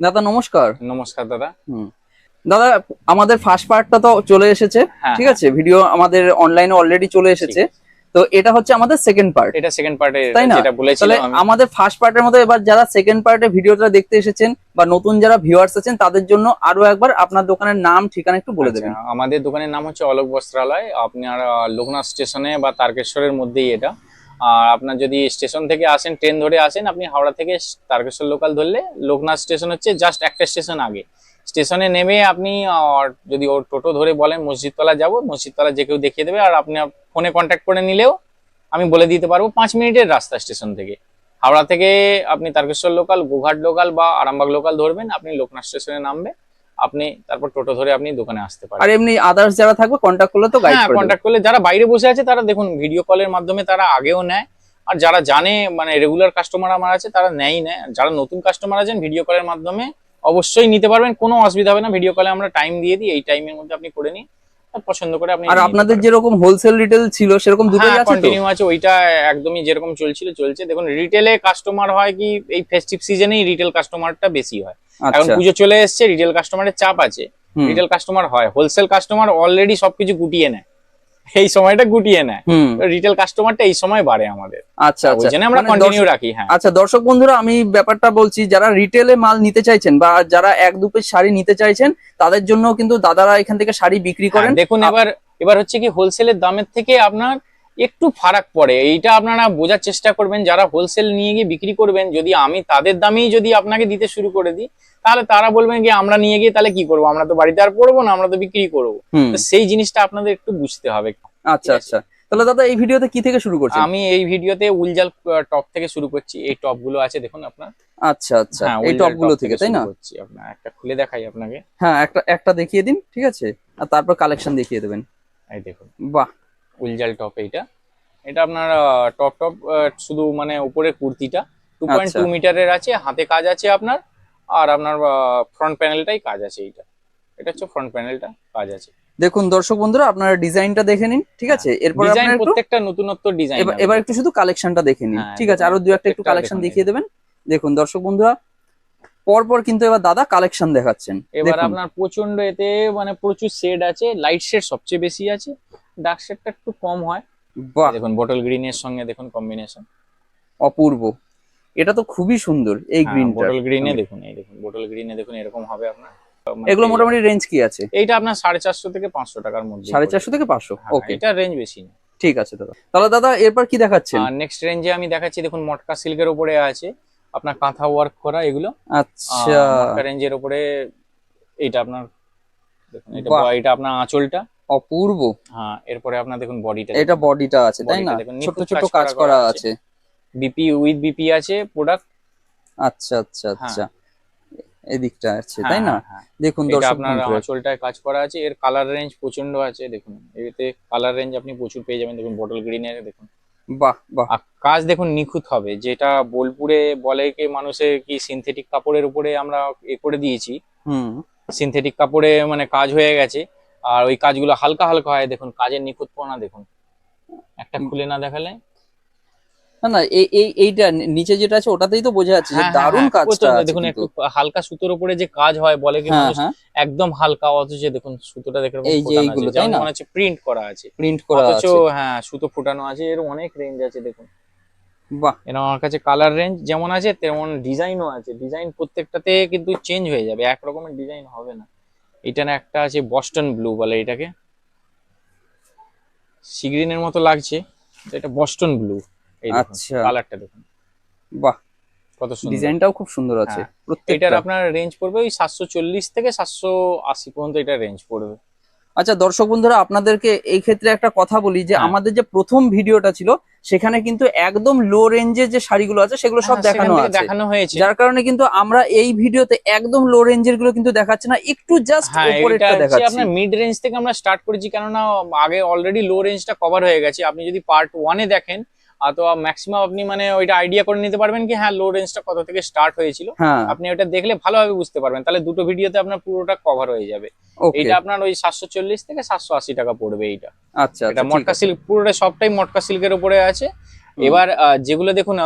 দাদা নমস্কার। নমস্কার দাদা। দাদা আমাদের ফার্স্ট পার্টটা তো চলে এসেছে হ্যাঁ, ঠিক আছে? ভিডিও আমাদের অনলাইনে অলরেডি চলে এসেছে। তো এটা হচ্ছে আমাদের সেকেন্ড পার্ট এটা সেকেন্ড পার্টে তাই না? তাহলে আমাদের ফার্স্ট পার্টের মধ্যে এবার যারা সেকেন্ড পার্টে ভিডিওটা দেখতে এসেছেন বা নতুন যারা ভিউয়ার্স আছেন তাদের জন্য আরও একবার আপনার দোকানের নাম ঠিকানা একটু বলে দেবেন। আচ্ছা, আমাদের দোকানের নাম হচ্ছে অলোক বস্ত্রালয়। আপনার লোকনাথ স্টেশনে বা তারকেশ্বরের মধ্যেই এটা। আর আপনার যদি স্টেশন থেকে আসেন, ট্রেন ধরে আসেন, আপনি হাওড়া থেকে তারকেশ্বর লোকাল ধরলে লোকনাথ স্টেশন হচ্ছে জাস্ট একটা স্টেশন আগে। স্টেশনে নেমে আপনি যদি ওর টোটো ধরে বলেন মসজিদতলা যাব, মসজিদতলা যে কেউ দেখিয়ে দেবে আর আপনি ফোনে কন্ট্যাক্ট করে নিলেও আমি বলে দিতে পারব পাঁচ মিনিটের রাস্তা স্টেশন থেকে। হাওড়া থেকে আপনি তারকেশ্বর লোকাল গোঘাট লোকাল বা আরামবাগ লোকাল ধরবেন, আপনি লোকনাথ স্টেশনে নামবে। আপনি তারপর টোটো ধরে আপনি দোকানে আসতে পারেন। আর এমনি আদার্স যারা থাকবে কন্ট্যাক্ট করলে তো গাইড। কন্ট্যাক্ট করলে যারা বাইরে বসে আছে তারা দেখুন ভিডিও কলের মাধ্যমে তারা আগেও নেয়। আর যারা জানে মানে রেগুলার কাস্টমার আমার আছে তারা নেয় নেয়। আর যারা নতুন কাস্টমার আছেন ভিডিও কলের মাধ্যমে অবশ্যই নিতে পারবেন। কোনো অসুবিধা হবে না ভিডিও কলে আমরা টাইম দিয়ে দিই এই টাইমের মধ্যে আপনি করে নিন। পছন্দ করে আপনি আর আপনাদের যেরকম হোলসেল রিটেল ছিল সেরকম দুটোই হ্যাঁ আছে কন্টিনিউ আছে ওইটা একদমই যেরকম চলছিল চলছে। দেখুন রিটেলে কাস্টমার হয় কি এই ফেস্টিভ সিজনেই রিটেল কাস্টমারটা বেশি হয়। এখন আচ্ছা। পুজো চলে এসছে রিটেল কাস্টমারের চাপ আছে। রিটেল কাস্টমার হয় হোলসেল কাস্টমার অলরেডি সবকিছু গুটিয়ে নেয়। এই সময়টা গুটিয়ে নেয়। রিটেল কাস্টমারটা এই সময় বাড়ে আমাদের। আচ্ছা আচ্ছা। আমরা মানে কন্টিনিউ রাখি হ্যাঁ। আচ্ছা দর্শক বন্ধুরা আমি ব্যাপারটা বলছি যারা রিটেলে মাল নিতে চাইছেন বা যারা এক দু পিস শাড়ি নিতে চাইছেন তাদের জন্য কিন্তু দাদারা এখান থেকে শাড়ি বিক্রি করেন। হ্যাঁ, দেখুন এবার এবার হচ্ছে কি হোলসেলের দামের থেকে আপনার একটু ফারাক পড়ে। এইটা আপনারা বোঝার চেষ্টা করবেন যারা হোলসেল নিয়ে গিয়ে বিক্রি করবেন যদি আমি তাদের দামেই যদি আপনাকে দিতে শুরু করে দিই তাহলে তারা বলবেন কি আমরা নিয়ে গিয়ে তাহলে কি করব? আমরা তো বাড়িতে আর পড়ব না আমরা তো বিক্রি করব। সেই জিনিসটা আপনাদের একটু বুঝতে হবে। আচ্ছা আচ্ছা। তাহলে দাদা এই ভিডিওতে কি থেকে শুরু করছি আমি এই ভিডিওতে উলজাল টপ থেকে শুরু করছি। এই টপগুলো আছে দেখুন আপনার। আচ্ছা আচ্ছা। হ্যাঁ, এই টপগুলো থেকে তাই না? আপনার একটা খুলে দেখাই আপনাকে। হ্যাঁ একটা একটা দেখিয়ে দিন ঠিক আছে? আর তারপর কালেকশন দেখিয়ে দেবেন। এই দেখুন। বাহ! উলজাল টপ এইটা। এটা আপনার টপ টপ শুধু মানে উপরে কুর্তিটা। Two point. টু মিটারের আছে হাতে কাজ আছে আপনার আর আপনার ফ্রন্ট প্যানেলটাই কাজ আছে এইটা। এটা হচ্ছে ফ্রন্ট প্যানেলটা কাজ আছে। দেখুন দর্শক বন্ধুরা আপনারা ডিজাইনটা দেখে নিন ঠিক আছে? এরপর ডিজাইন প্রত্যেকটা নতুনত্ব ডিজাইন এবার একটু শুধু কালেকশনটা দেখে নিন হ্যাঁ, ঠিক আছে? আরও দু একটা একটু কালেকশন দেখিয়ে দেবেন। দেখুন দর্শক বন্ধুরা পরপর কিন্তু এবার দাদা কালেকশন দেখাচ্ছেন। এবার আপনার প্রচণ্ড এতে মানে প্রচুর শেড আছে লাইট শেড সবচেয়ে বেশি আছে। ডার্ক শেডটা একটু কম হয়। বাহ। দেখুন বটল গ্রিনের সঙ্গে দেখুন কম্বিনেশন অপূর্ব। এটা তো খুবই সুন্দর এই গ্রিন বটল গ্রিনে দেখুন এই দেখুন বটল গ্রিনে দেখুন এরকম হবে আপনার। মানে এগুলো মোটামুটি রেঞ্জ কি আছে? এইটা আপনার সাড়ে চারশো থেকে পাঁচশো টাকার মধ্যে সাড়ে চারশো থেকে পাঁচশো? হ্যাঁ, ওকে এটা রেঞ্জ বেশি না। ঠিক আছে দাদা। তাহলে দাদা এরপর কি দেখাচ্ছেন? আর নেক্সট রেঞ্জে আমি দেখাচ্ছি দেখুন মটকা সিল্কের উপরে আছে আপনার কাঁথা ওয়ার্ক করা এগুলো। আচ্ছা। মটকা রেঞ্জের উপরে এইটা আপনার দেখুন এটা। এটা আপনার আঁচলটা। অপূর্ব। হ্যাঁ এরপরে আপনার দেখুন বডিটা এটা বডিটা আছে তাই না? দেখুন, ছোট ছোট কাজ করা আছে। বিপি উইথ বিপি আছে প্রোডাক্ট আচ্ছা আচ্ছা আচ্ছা। এদিকটা আছে তাই না? দেখুন হ্যাঁ, দর্শক আপনার আঁচলটায় কাজ করা আছে এর কালার রেঞ্জ প্রচণ্ড আছে দেখুন। এতে কালার রেঞ্জ আপনি প্রচুর পেয়ে যাবেন দেখুন বটল গ্রিনের দেখুন। বাহ বাহ। কাজ দেখুন নিখুঁত হবে যেটা বোলপুরে বলে কি মানুষের কি সিনথেটিক কাপড়ের উপরে আমরা এ করে দিয়েছি। হুম। সিনথেটিক কাপড়ে মানে কাজ হয়ে গেছে। আর ওই কাজগুলো হালকা হালকা হয় দেখুন কাজের নিখুঁতপনা দেখুন। একটা খুলে না দেখালে? না না এই এই এইটা নিচে যেটা আছে ওটাতেই তো বোঝা যাচ্ছে যে হ্যাঁ, হ্যাঁ, দারুণ হ্যাঁ, কাজটা দেখুন একটু হালকা সুতোর উপরে যে কাজ হয় বলে কি একদম হালকা অথচ দেখুন সুতোটা দেখে এই যে এইগুলো, তাই না? মনে হচ্ছে প্রিন্ট করা আছে। প্রিন্ট করা অথচ আছে। হ্যাঁ সুতো ফুটানো আছে এর অনেক রেঞ্জ আছে দেখুন। বাহ! এর আমার কাছে কালার রেঞ্জ যেমন আছে তেমন ডিজাইনও আছে। ডিজাইন প্রত্যেকটাতে কিন্তু চেঞ্জ হয়ে যাবে এক রকমের ডিজাইন হবে না। এটা না একটা আছে বস্টন ব্লু বলে এটাকে। সিগ্রিনের মতো লাগছে এটা বস্টন ব্লু এই আচ্ছা। কালারটা দেখুন। বাহ। কত সুন্দর। ডিজাইনটাও খুব সুন্দর আছে প্রত্যেকটার এটার আপনার রেঞ্জ পড়বে ওই সাতশো চল্লিশ থেকে সাতশো আশি পর্যন্ত এটা রেঞ্জ পড়বে। আচ্ছা দর্শক বন্ধুরা আপনাদেরকে এই ক্ষেত্রে একটা কথা বলি যে হ্যাঁ। আমাদের যে প্রথম ভিডিওটা ছিল সেখানে কিন্তু একদম লো রেঞ্জের যে শাড়িগুলো আছে সেগুলো সব হ্যাঁ, দেখানো আছে। দেখানো হয়েছে। যার কারণে কিন্তু আমরা এই ভিডিওতে একদম লো রেঞ্জেরগুলো কিন্তু দেখাচ্ছি না একটু জাস্ট হ্যাঁ উপরেরটা দেখাচ্ছি। আপনার মিড রেঞ্জ থেকে আমরা স্টার্ট করেছি কেননা আগে অলরেডি লো রেঞ্জটা কভার হয়ে গেছে। আপনি যদি পার্ট 1 এ দেখেন তো ম্যাক্সিমাম আপনি মানে ওইটা আইডিয়া করে নিতে পারবেন কি হ্যাঁ লো রেঞ্জটা কত থেকে স্টার্ট হয়েছিল। হ্যাঁ। আপনি ওটা দেখলে ভালোভাবে বুঝতে পারবেন। তাহলে দুটো ভিডিওতে আপনার পুরোটা কভার হয়ে যাবে। এইটা আপনার ওই সাতশো চল্লিশ থেকে সাতশো আশি টাকা পড়বে এইটা। আচ্ছা এটা আচ্ছা মটকা সিল্ক পুরোটা সবটাই মটকা সিল্কের উপরে আছে। এবার আহ, যেগুলো দেখুন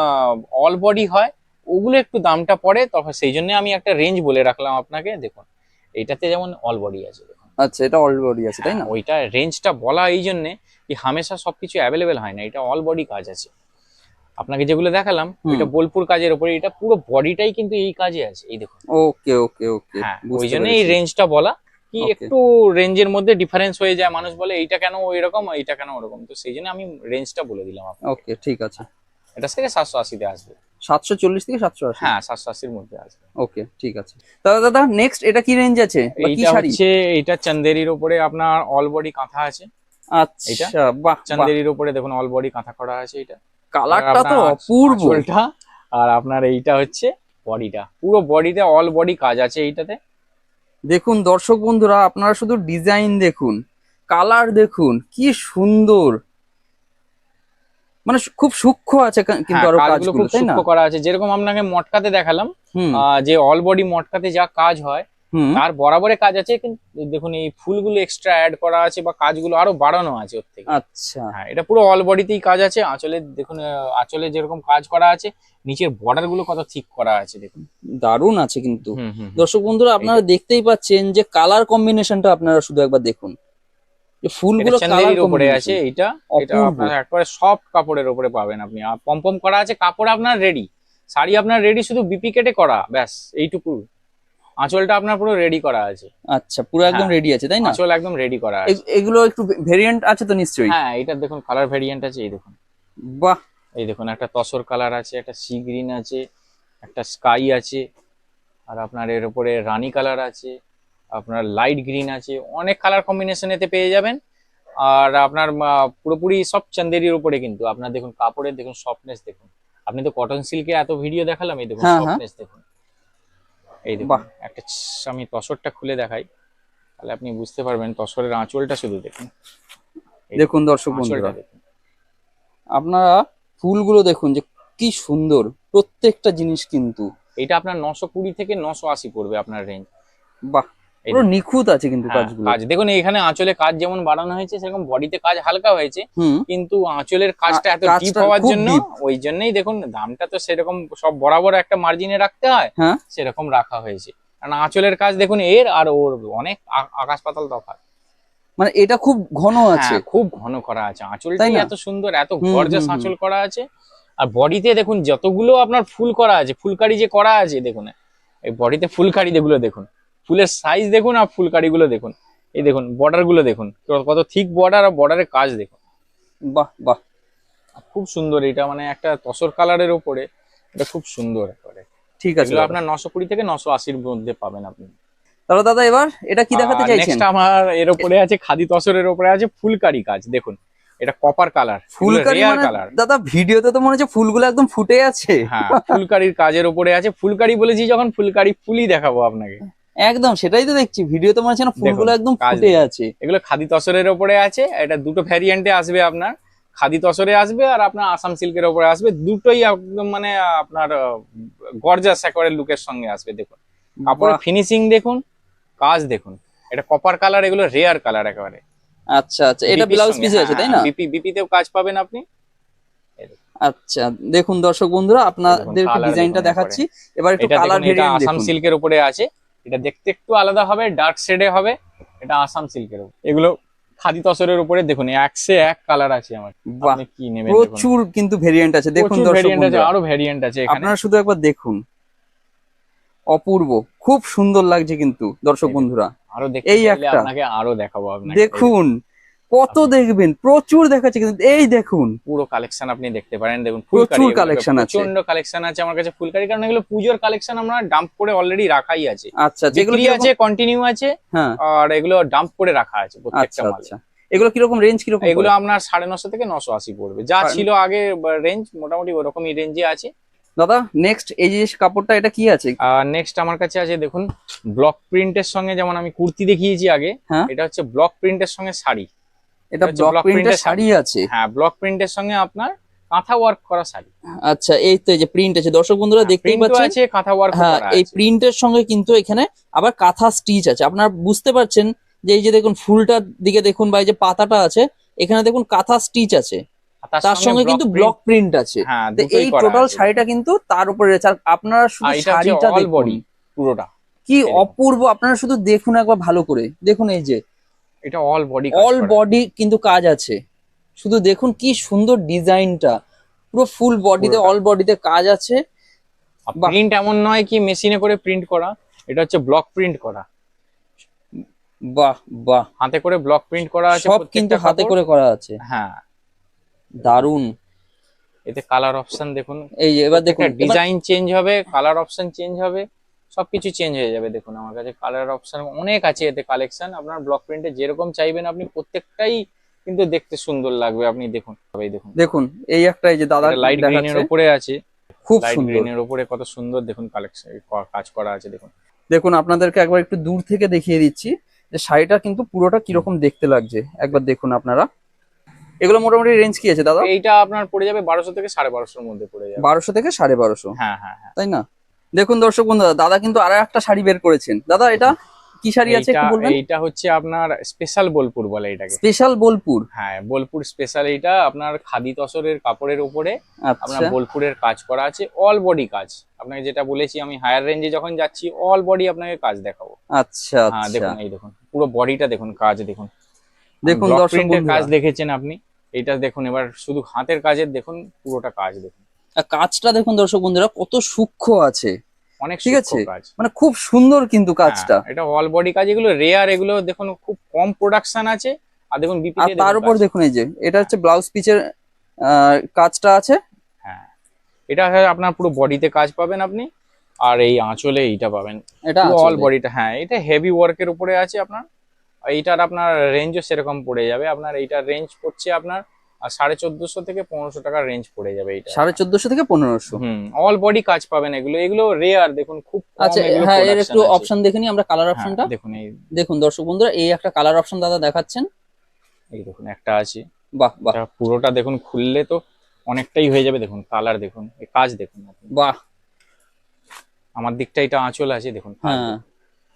অল বডি হয় ওগুলো একটু দামটা পড়ে তখন সেই জন্য আমি একটা রেঞ্জ বলে রাখলাম আপনাকে। দেখুন এটাতে যেমন অল বডি আছে আচ্ছা এটা অলরেডি আছে তাই না? ওইটা রেঞ্জটা বলা এই জন্য কি হামেশা সবকিছু অ্যাভেলেবেল হয় না এটা অল বডি কাজ আছে। আপনাকে যেগুলো দেখালাম। এটা বোলপুর কাজের উপরে এটা পুরো বডিটাই কিন্তু এই কাজে আছে এই দেখুন। ওকে ওকে ওকে ওই জন্য এই রেঞ্জটা বলা কি একটু রেঞ্জের মধ্যে ডিফারেন্স হয়ে যায় মানুষ বলে এইটা কেন এরকম এইটা কেন ওরকম তো সেই জন্য আমি রেঞ্জটা বলে দিলাম আপনাকে। ওকে ঠিক আছে। এটা থেকে সাতশো আশিতে আসবে। সাতশো চল্লিশ থেকে সাতশো আশি। হ্যাঁ সাতশো আশির মধ্যে আসবে ওকে ঠিক আছে। দাদা দাদা নেক্সট এটা কি রেঞ্জ আছে কি শাড়ি? হচ্ছে এইটা চন্দেরির উপরে আপনার অল বডি কাঁথা আছে। আচ্ছা বাহ বাহ। চন্দেরির উপরে দেখুন অল বডি কাঁথা করা আছে এটা কালারটা তো অপূর্ব। আর আপনার এইটা হচ্ছে বডিটা পুরো বডিতে অল বডি কাজ আছে এইটাতে। দেখুন দর্শক বন্ধুরা আপনারা শুধু ডিজাইন দেখুন কালার দেখুন কি সুন্দর। মানে খুব সূক্ষ্ম আছে কিন্তু হ্যাঁ, আরও কাজগুলো খুব সূক্ষ্ম করা আছে। যেরকম আপনাকে মটকাতে দেখালাম যে অল বডি মটকাতে যা কাজ হয় তার বরাবরে কাজ আছে কিন্তু দেখুন এই ফুলগুলো এক্সট্রা অ্যাড করা আছে বা কাজগুলো আরও বাড়ানো আছে ওর থেকে। আচ্ছা। হ্যাঁ এটা পুরো অল বডিতেই কাজ আছে। আঁচলে দেখুন আঁচলে যেরকম কাজ করা আছে নিচের বর্ডারগুলো কত ঠিক করা আছে দেখুন। দারুণ আছে কিন্তু। দর্শক বন্ধুরা আপনারা দেখতেই পাচ্ছেন যে কালার কম্বিনেশনটা আপনারা শুধু একবার দেখুন। যে ফুলগুলো উপরে আছে এটা আপনার একবারে সফট কাপড়ের উপরে পাবেন আপনি। পমপম করা আছে কাপড় আপনার রেডি শাড়ি আপনার রেডি শুধু বিপি কেটে করা ব্যাস এইটুকু। আঁচলটা আপনার পুরো রেডি করা আছে। আচ্ছা পুরো একদম হ্যাঁ। রেডি আছে তাই না? আঁচল একদম রেডি করা আছে। এগুলো একটু ভেরিয়েন্ট আছে তো নিশ্চয়ই? হ্যাঁ এটা দেখুন কালার ভেরিয়েন্ট আছে এই দেখুন। বাহ! এই দেখুন একটা তসর কালার আছে একটা সি গ্রিন আছে একটা স্কাই আছে আর আপনার এর উপরে রানী কালার আছে। আপনার লাইট গ্রিন আছে অনেক কালার কম্বিনেশন এতে পেয়ে যাবেন। আর আপনার পুরোপুরি সব চান্দেরির উপরে কিন্তু। আপনার দেখুন কাপড়ের দেখুন সফটনেস দেখুন। আপনি তো কটন সিল্কে এত ভিডিও দেখালাম এই দেখুন হ্যাঁ, হ্যাঁ। সফটনেস দেখুন। এই দেখুন বাহ। একটা আমি তসরটা খুলে দেখাই। তাহলে আপনি বুঝতে পারবেন তসরের আঁচলটা শুধু দেখুন। দেখুন দর্শক বন্ধুরা। আপনারা ফুলগুলো দেখুন যে কি সুন্দর প্রত্যেকটা জিনিস কিন্তু। এটা আপনার নশো কুড়ি থেকে নশো আশি পড়বে আপনার রেঞ্জ বাহ। পুরো নিখুঁত আছে কিন্তু হ্যাঁ, কাজগুলো। কাজ। দেখুন এখানে আঁচলে কাজ যেমন বাড়ানো হয়েছে সেরকম বডিতে কাজ হালকা হয়েছে কিন্তু আঁচলের কাজটা এত ডিপ হওয়ার জন্য ওই জন্যই দেখুন দামটা তো সেরকম সব বরাবর একটা মার্জিনে রাখতে হয় হ্যাঁ। সেরকম রাখা হয়েছে। কারণ আঁচলের কাজ দেখুন এর আর ওর অনেক আকাশ পাতাল তফাৎ। মানে এটা খুব ঘন আছে। হ্যাঁ, খুব ঘন করা আছে। আঁচলটাই এত সুন্দর এত গর্জাস। আঁচল করা আছে আর বডিতে দেখুন যতগুলো আপনার ফুল করা আছে ফুলকারি যে করা আছে দেখুন এই বডিতে ফুলকারি যেগুলো দেখুন ফুলের সাইজ দেখুন আর ফুলকারি গুলো দেখুন। এই দেখুন বর্ডারগুলো দেখুন। কত- থিক বর্ডার আর বর্ডারের কাজ দেখুন। বাহ বাহ। খুব সুন্দর এটা মানে একটা তসর কালারের উপরে এটা খুব সুন্দর একেবারে। ঠিক আছে আপনার নশো কুড়ি থেকে নশো আশির মধ্যে পাবেন আপনি। তাহলে দাদা এবার এটা কি দেখাতে চাইছেন? নেক্সট আমার এর উপরে আছে খাদি তসরের উপরে আছে ফুলকারি কাজ দেখুন। এটা কপার কালার ফুলকারি রেয়ার মানে কালার দাদা ভিডিওতে তো মনে হচ্ছে ফুলগুলো একদম ফুটে আছে। হ্যাঁ ফুলকারির কাজের উপরে আছে। ফুলকারি বলেছি যখন ফুলকারি ফুলই দেখাবো আপনাকে। একদম সেটাই তো দেখছি। ভিডিওতে মনে হচ্ছে না ফুলগুলো একদম ফুটে আছে। এগুলো খাদি তসরের উপরে আছে এটা দুটো ভ্যারিয়েন্টে আসবে আপনার। খাদি তসরে আসবে আর আপনার আসাম সিল্কের উপরে আসবে। দুটোই একদম মানে আপনার গর্জাস একেবারে লুকের সঙ্গে আসবে দেখুন। কাপড়ের ফিনিশিং দেখুন কাজ দেখুন। এটা কপার কালার এগুলো রেয়ার কালার একেবারে। আচ্ছা আচ্ছা এটা ব্লাউজ পিসে আছে হ্যাঁ, তাই না বিপি বিপিতেও কাজ পাবেন আপনি। আচ্ছা দেখুন দর্শক বন্ধুরা আপনাদের ডিজাইনটা দেখাচ্ছি। এবার একটু কালার ভেরিয়েন্ট আসাম সিল্কের উপরে আছে। এটা দেখতে একটু আলাদা হবে ডার্ক শেডে হবে। এটা আসাম সিল্কের এগুলো খাদি তসরের উপরে দেখুন একশে এক কালার আছে আমার। আপনি কি নেবেন প্রচুর কিন্তু ভেরিয়েন্ট আছে। দেখুন ভেরিয়েন্ট আছে আরও ভেরিয়েন্ট আছে এখানে। আপনারা শুধু একবার দেখুন। অপূর্ব খুব সুন্দর লাগছে কিন্তু দর্শক বন্ধুরা। আরও দেখতে এই একটা। আপনাকে আরও দেখাবো আপনাকে। দেখুন কত দেখবেন? প্রচুর দেখাচ্ছে কিন্তু এই দেখুন। পুরো কালেকশন আপনি দেখতে পারেন। দেখুন প্রচুর কালেকশন আছে। প্রচণ্ড কালেকশন আছে আমার কাছে ফুলকারি কারণ এগুলো পুজোর কালেকশন আমরা ডাম্প করে অলরেডি রাখাই আছে। আচ্ছা যেগুলো কিরকম- আছে কন্টিনিউ আছে হ্যাঁ। আর এগুলো ডাম্প করে রাখা আছে প্রত্যেকটা আচ্ছা আচ্ছা। এগুলো কীরকম রেঞ্জ কীরকম এগুলো? আপনার সাড়ে নশো থেকে নশো আশি পড়বে। যা ছিল আগে রেঞ্জ মোটামুটি ওরকমই রেঞ্জে আছে। দাদা নেক্সট এই যে কাপড়টা এটা কি আছে? আর নেক্সট আমার কাছে আছে দেখুন ব্লক প্রিন্টের সঙ্গে যেমন আমি কুর্তি দেখিয়েছি আগে হ্যাঁ। এটা হচ্ছে ব্লক প্রিন্টের সঙ্গে শাড়ি। এটা ব্লক প্রিন্টের শাড়ি আছে। হ্যাঁ ব্লক প্রিন্টের সঙ্গে আপনার কাঁথা ওয়ার্ক করা শাড়ি। আচ্ছা এই তো এই যে প্রিন্ট আছে। দর্শক বন্ধুরা দেখতেই পাচ্ছেন? আছে কাঁথা ওয়ার্ক হ্যাঁ এই প্রিন্টের সঙ্গে কিন্তু এখানে আবার কাঁথা স্টিচ আছে। আপনারা বুঝতে পারছেন যে এই যে দেখুন ফুলটার দিকে দেখুন বা এই যে পাতাটা আছে এখানে দেখুন কাঁথা স্টিচ আছে। তার সঙ্গে কিন্তু ব্লক প্রিন্ট আছে। হ্যাঁ এই টোটাল শাড়িটা কিন্তু তার উপরে রয়েছে। আর আপনারা শুধু শাড়িটা দেখুন। পুরোটা। কি অপূর্ব আপনারা শুধু দেখুন একবার ভালো করে। দেখুন এই যে এটা অল বডি অল বডি কিন্তু কাজ আছে। শুধু দেখুন কি সুন্দর ডিজাইনটা। পুরো ফুল বডিতে অল বডিতে কাজ আছে। প্রিন্ট এমন নয় কি মেশিনে করে প্রিন্ট করা এটা হচ্ছে ব্লক প্রিন্ট করা। বাহ বাহ। হাতে করে ব্লক প্রিন্ট করা আছে সব কিন্তু হাতে করে করা আছে। হ্যাঁ। দারুণ এতে কালার অপশন দেখুন। এই এবার দেখুন ডিজাইন চেঞ্জ হবে কালার অপশন চেঞ্জ হবে। সবকিছু চেঞ্জ হয়ে যাবে দেখুন আমার কাছে কালার অপশন অনেক আছে এতে কালেকশন আপনার ব্লক প্রিন্টে যেরকম চাইবেন আপনি প্রত্যেকটাই কিন্তু দেখতে সুন্দর লাগবে আপনি দেখুন। সবাই দেখুন। দেখুন এই একটা এই যে দাদা লাইট গ্রিনের দেখাচ্ছে। উপরে আছে। খুব সুন্দর। গ্রিনের উপরে কত সুন্দর দেখুন কালেকশন কাজ করা আছে দেখুন। দেখুন আপনাদেরকে একবার একটু দূর থেকে দেখিয়ে দিচ্ছি যে শাড়িটা কিন্তু পুরোটা কীরকম দেখতে লাগছে। একবার দেখুন আপনারা। এগুলো মোটামুটি রেঞ্জ কি আছে দাদা? এইটা আপনার পড়ে যাবে বারোশো থেকে সাড়ে বারোশোর মধ্যে পড়ে যাবে। বারোশো থেকে সাড়ে বারোশো। হ্যাঁ হ্যাঁ হ্যাঁ। তাই না? দেখুন দর্শক বন্ধুরা দাদা কিন্তু আর একটা শাড়ি বের করেছেন। দাদা এটা কি শাড়ি আছে একটু বলবেন? এইটা হচ্ছে আপনার স্পেশাল বোলপুর বলে এটাকে। স্পেশাল বোলপুর। হ্যাঁ বোলপুর স্পেশাল এইটা আপনার খাদি তসরের কাপড়ের উপরে আপনার আচ্ছা বোলপুরের কাজ করা আছে অল বডি কাজ। আপনাকে যেটা বলেছি আমি হায়ার রেঞ্জে যখন যাচ্ছি অল বডি আপনাকে কাজ দেখাবো। আচ্ছা হ্যাঁ আচ্ছা। দেখুন এই দেখুন পুরো বডিটা দেখুন কাজ দেখুন। দেখুন দর্শক কাজ দেখেছেন আপনি? এইটা দেখুন এবার শুধু হাতের কাজের দেখুন পুরোটা কাজ দেখুন। কাজটা দেখুন দর্শক বন্ধুরা কত সূক্ষ্ম আছে। অনেক ঠিক আছে। মানে খুব সুন্দর কিন্তু কাজটা। হ্যাঁ, এটা অল বডি কাজ এগুলো রেয়ার এগুলো দেখুন খুব কম প্রোডাকশন আছে। আর দেখুন আর তার উপর দেখুন এই যে এটা হচ্ছে ব্লাউজ পিচের কাজটা আছে। হ্যাঁ এটা হচ্ছে আপনার পুরো বডিতে কাজ পাবেন আপনি। আর এই আঁচলে এইটা পাবেন। এটা অল বডিটা হ্যাঁ এটা হেভি ওয়ার্কের উপরে আছে আপনার। আর এইটার আপনার রেঞ্জও সেরকম পড়ে যাবে। আপনার এইটার রেঞ্জ পড়ছে আপনার আর সাড়ে চোদ্দশো থেকে পনেরোশো টাকার রেঞ্জ পড়ে যাবে এইটা। সাড়ে চোদ্দশো থেকে পনেরোশো। হুম অল বডি কাজ পাবেন এগুলো। এগুলো রেয়ার দেখুন খুব আচ্ছা হ্যাঁ এর একটু অপশন দেখে নিই আমরা কালার হ্যাঁ, অপশনটা দেখুন এই দেখুন দর্শক বন্ধুরা এই একটা কালার অপশন দাদা দেখাচ্ছেন। এই দেখুন একটা আছে। বাহ বাহ। পুরোটা দেখুন খুললে তো অনেকটাই হয়ে যাবে দেখুন কালার দেখুন এই কাজ দেখুন বাহ। আমার দিকটা এটা আঁচল আছে দেখুন হ্যাঁ।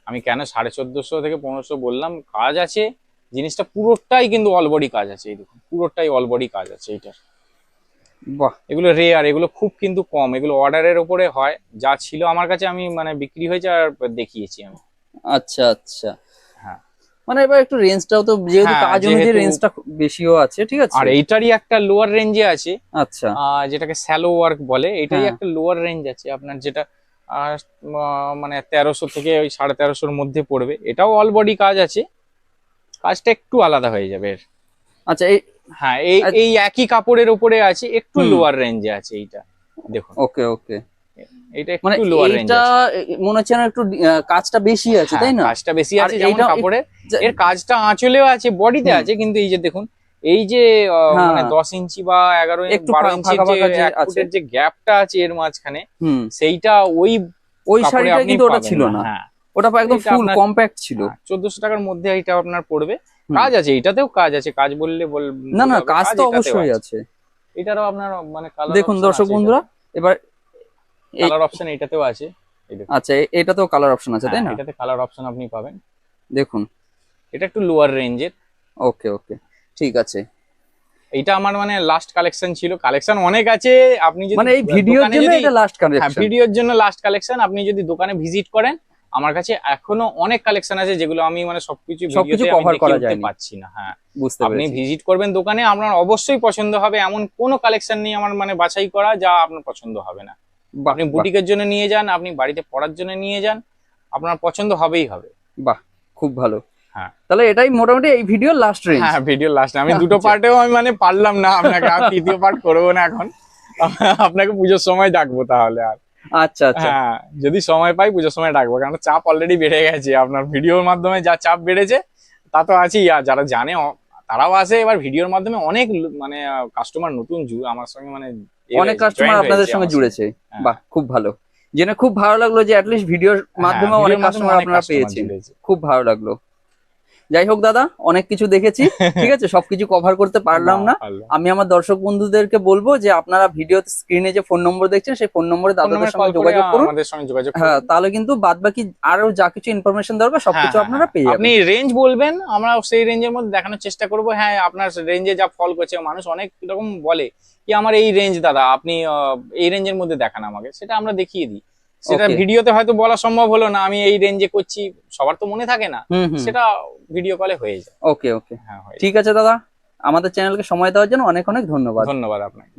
আমি কেন সাড়ে চোদ্দশো থেকে পনেরোশো বললাম কাজ আছে জিনিসটা পুরোটাই কিন্তু অল বডি কাজ আছে এই দেখুন পুরোটাই অল বডি কাজ আছে এইটার। বাহ। এগুলো রেয়ার এগুলো খুব কিন্তু কম এগুলো অর্ডারের উপরে হয় যা ছিল আমার কাছে আমি মানে বিক্রি হয়েছে আর দেখিয়েছি আমি। আচ্ছা আচ্ছা। হ্যাঁ। মানে এবার একটু রেঞ্জটাও তো যেহেতু কাজ অনুযায়ী রেঞ্জটা বেশিও আছে ঠিক আছে? আর এইটারই একটা লোয়ার রেঞ্জে আছে আচ্ছা। যেটাকে স্যালো ওয়ার্ক বলে এটাই হ্যাঁ। একটা লোয়ার রেঞ্জ আছে আপনার যেটা মানে তেরোশো থেকে ওই সাড়ে তেরোশোর মধ্যে পড়বে। এটাও অল বডি কাজ আছে কাজটা একটু আলাদা হয়ে যাবে। এর। আচ্ছা এই হ্যাঁ এই এই একই কাপড়ের উপরে আছে একটু লোয়ার রেঞ্জে আছে এইটা দেখুন। ওকে ওকে। এটা একটু লোয়ার রেঞ্জ এইটা মনে হচ্ছে না একটু কাজটা বেশি আছে তাই না? কাজটা বেশি আছে যেমন যে- এর কাজটা আঁচলেও আছে বডিতে আছে কিন্তু এই যে দেখুন এই যে হ্যাঁ। মানে দশ ইঞ্চি বা এগারো একটু বারো ফাঁকা যে গ্যাপটা আছে। এর মাঝখানে সেইটা ওই ওই শাড়িটা কিন্তু ওটা ছিল না। হ্যাঁ। ওটা একদম ফুল কম্প্যাক্ট ছিল। চোদ্দশো টাকার মধ্যে এটা আপনার পড়বে। কাজ আছে এটাতেও কাজ আছে কাজ বললে বল না না কাজ তো অবশ্যই আছে। এটারও আপনার মানে কালার দেখুন দর্শক বন্ধুরা এবার কালার অপশন এটাতেও আছে আচ্ছা এটাতেও কালার অপশন আছে তাই হ্যাঁ, না? এটাতে কালার অপশন আপনি পাবেন। দেখুন। এটা একটু লোয়ার রেঞ্জের ওকে ওকে ঠিক আছে। এটা আমার মানে লাস্ট কালেকশন ছিল। কালেকশন অনেক আছে আপনি যদি মানে এই ভিডিওর জন্য এটা লাস্ট হ্যাঁ ভিডিওর জন্য লাস্ট কালেকশন আপনি যদি দোকানে ভিজিট করেন আমার কাছে এখনও অনেক কালেকশন আছে যেগুলো আমি মানে সবকিছু সবকিছু আমি করা যায়নি। পাচ্ছি না হ্যাঁ। বুঝতে আপনি ভিজিট করবেন দোকানে আপনার অবশ্যই পছন্দ হবে এমন কোনো কালেকশন নেই আমার মানে বাছাই করা যা আপনার পছন্দ হবে না। আপনি বুটিকের জন্য নিয়ে যান আপনি বাড়িতে পড়ার জন্য নিয়ে যান আপনার পছন্দ হবেই হবে। বাহ খুব ভালো। হ্যাঁ। তাহলে এটাই মোটামুটি এই ভিডিওর লাস্ট রেঞ্জ হ্যাঁ ভিডিও লাস্ট আমি দুটো আচ্ছা। পার্টেও আমি মানে পারলাম না আপনাকে আর তৃতীয় পার্ট করব না এখন। আপনাকে পুজোর সময় ডাকবো তাহলে আর। আচ্ছা আচ্ছা। হ্যাঁ যদি সময় পাই পুজোর সময় ডাকবো কারণ চাপ অলরেডি বেড়ে গেছে। আপনার ভিডিওর মাধ্যমে যা চাপ বেড়েছে তা তো আছেই। আর যারা জানে তারাও আসে এবার ভিডিওর মাধ্যমে অনেক মানে কাস্টমার নতুন জু- আমার সঙ্গে মানে অনেক কাস্টমার আপনাদের সঙ্গে জুড়েছে। হ্যাঁ। বাহ খুব ভালো। জেনে খুব ভালো লাগল যে অ্যাটলিস্ট ভিডিওর হ্যাঁ, মাধ্যমে অনেক কাস্টমার আপনারা পেয়েছেন। খুব ভালো লাগল। যাই হোক দাদা অনেক কিছু দেখেছি ঠিক আছে? সবকিছু কভার করতে পারলাম না। আমি আমার দর্শক বন্ধুদেরকে বলব যে আপনারা ভিডিও স্ক্রিনে যে ফোন নম্বর দেখছেন সেই ফোন নম্বরে দাদাদের সঙ্গে যোগাযোগ করুন। আমাদের সঙ্গে যোগাযোগ করুন। হ্যাঁ তাহলে কিন্তু বাদ বাকি আরও যা কিছু ইনফরমেশন দরকার সবকিছু হ্যাঁ, আপনারা হ্যাঁ, পেয়ে আপনি রেঞ্জ বলবেন আমরা সেই রেঞ্জের মধ্যে দেখানোর চেষ্টা করব। হ্যাঁ আপনার রেঞ্জে যা ফল করছে মানুষ অনেক রকম বলে কি আমার এই রেঞ্জ দাদা আপনি এই রেঞ্জের মধ্যে দেখান আমাকে। সেটা আমরা দেখিয়ে দিই। সেটা ভিডিওতে হয়তো বলা সম্ভব হলো না আমি এই রেঞ্জে করছি সবার তো মনে থাকে না। সেটা ভিডিও কলে হয়ে যায়। ওকে ওকে হ্যাঁ ঠিক আছে দাদা আমাদের চ্যানেলকে সময় দেওয়ার জন্য অনেক অনেক ধন্যবাদ। ধন্যবাদ আপনাকে।